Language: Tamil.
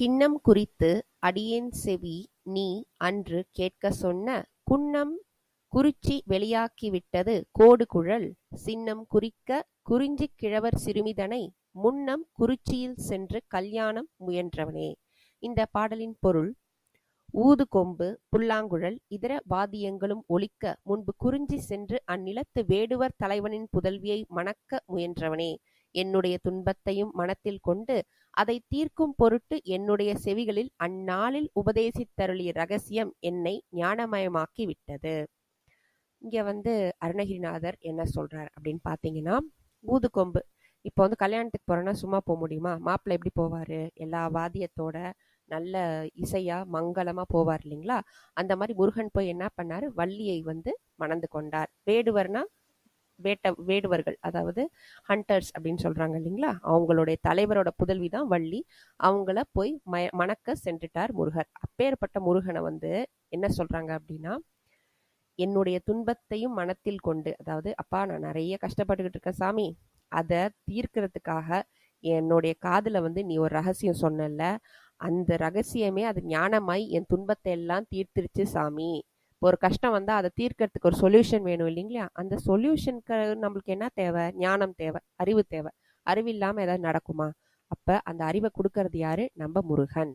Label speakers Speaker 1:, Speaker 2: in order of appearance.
Speaker 1: கிண்ணம் குறித்து அடியேன் செவி நீ அன்று கேட்கச் சொன்ன குன்னம் குறிச்சி வெளியாக்கிவிட்டது கோடு குழல் சின்னம் குறிக்க குறிஞ்சிக் கிழவர் சிறுமிதனை முன்னம் குறிச்சியில் சென்று கல்யாணம் முயன்றவனே. இந்த பாடலின் பொருள் ஊது கொம்பு, புல்லாங்குழல், இதர வாத்தியங்களும் ஒழிக்க முன்பு குறிஞ்சி சென்று அந்நிலத்து வேடுவர் தலைவனின் புதல்வியை மணக்க முயன்றவனே. என்னுடைய துன்பத்தையும் மனத்தில் கொண்டு அதை தீர்க்கும் பொருட்டு என்னுடைய செவிகளில் அந்நாளில் உபதேசித்தருளிய ரகசியம் என்னை ஞானமயமாக்கி விட்டது. இங்க வந்து அருணகிரிநாதர் என்ன சொல்றார் அப்படின்னு பார்த்தீங்கன்னா, ஊதுகொம்பு இப்போ வந்து கல்யாணத்துக்கு போறோம்னா சும்மா போக முடியுமா? மாப்பிள்ளை எப்படி போவாரு? எல்லா வாத்தியத்தோட நல்ல இசையா, மங்களமா போவார் இல்லைங்களா? அந்த மாதிரி முருகன் போய் என்ன பண்ணாரு? வள்ளியை வந்து மணந்து கொண்டார். வேடுவர்னா வேட்ட வேடுவர்கள் அதாவது ஹண்டர்ஸ் அப்படின்னு சொல்றாங்க இல்லைங்களா? அவங்களுடைய தலைவரோட புதல்வி தான் வள்ளி. அவங்கள போய் மய மணக்க சென்றுட்டார் முருகர். அப்பேற்பட்ட முருகனை வந்து என்ன சொல்றாங்க அப்படின்னா, என்னுடைய துன்பத்தையும் மனத்தில் கொண்டு அதாவது அப்பா நான் நிறைய கஷ்டப்பட்டுக்கிட்டு இருக்கேன் சாமி அதை தீர்க்கிறதுக்காக என்னுடைய காதில் வந்து நீ ஒரு ரகசியம் சொன்னல அந்த ரகசியமே அது ஞானமாய் என் துன்பத்தை எல்லாம் தீர்த்திருச்சு சாமி இப்போ ஒரு கஷ்டம் வந்தால் அதை தீர்க்கறதுக்கு ஒரு சொல்யூஷன் வேணும் இல்லைங்களா? அந்த சொல்யூஷனுக்கு நம்மளுக்கு என்ன தேவை? ஞானம் தேவை அறிவு தேவை. அறிவு இல்லாமல் ஏதாவது நடக்குமா? அப்போ அந்த அறிவை கொடுக்கறது யாரு? நம்ம முருகன்.